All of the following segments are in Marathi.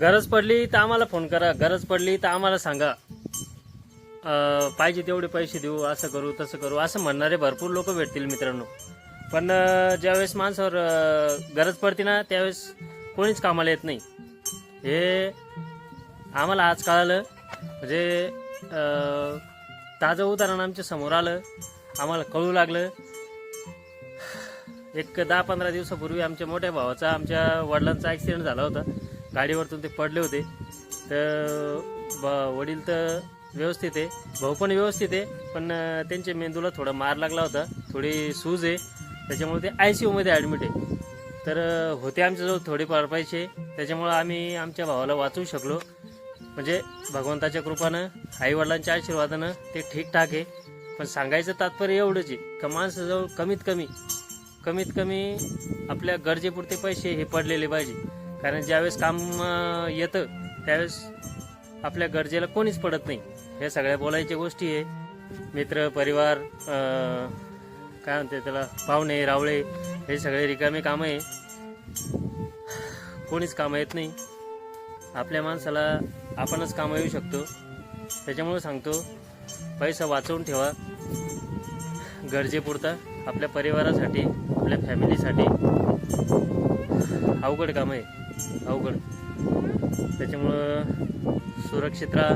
गरज पडली तर आम्हाला फोन करा. गरज पडली तर आम्हाला सांगा. पाहिजे तेवढे पैसे देऊ असं करू तसं करू असं म्हणणारे भरपूर लोक भेटतील मित्रांनो. पण ज्यावेळेस माणसावर गरज पडते ना त्यावेळेस कोणीच कामाला येत नाही. हे आम्हाला आज कळालं. म्हणजे ताजं उदाहरण आमच्यासमोर आलं. आम्हाला कळू लागलं. एक दहा पंधरा दिवसापूर्वी आमच्या मोठ्या भावाचा आमच्या वडिलांचा ॲक्सिडेंट झाला होता. गाडीवरतून ते पडले होते. तर ब- वडील तर व्यवस्थित आहे. भाऊ पण व्यवस्थित आहे. पण त्यांच्या मेंदूला थोडा मार लागला होता. थोडी सूज आहे. त्याच्यामुळे ते आय सी यूमध्ये ॲडमिट आहे. तर होते आमच्याजवळ थोडेफार पैसे. त्याच्यामुळं आम्ही आमच्या भावाला वाचवू शकलो. म्हणजे भगवंताच्या कृपानं आईवडिलांच्या आशीर्वादानं ते ठीकठाक आहे. पण सांगायचं तात्पर्य एवढंच आहे का माणसाजवळ कमीत कमी कमीत कमी आपल्या गरजेपुरते पैसे हे पडलेले पाहिजे. कारण ज्यावेळेस काम येतं त्यावेळेस आपल्या गरजेला कोणीच पडत नाही. हे सगळ्या बोलायच्या गोष्टी आहे. मित्र परिवार काय म्हणते त्याला पाहुणे रावळे हे सगळे रिकामे कामं आहे. कोणीच कामं येत नाही. आपल्या माणसाला आपणच कामं येऊ शकतो. त्याच्यामुळे सांगतो पैसा वाचवून ठेवा. गरजेपुरता आपल्या परिवारासाठी आपल्या फॅमिलीसाठी अवघड काम आहे. अवघड. त्याच्यामुळं सुरक्षित राहा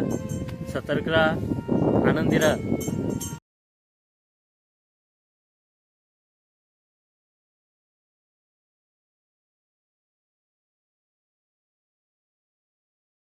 सतर्क राहा आनंदी राहा.